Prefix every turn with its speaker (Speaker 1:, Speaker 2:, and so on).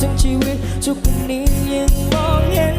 Speaker 1: ทั้งชีวิตทุกวันนี้ยังมองเห็น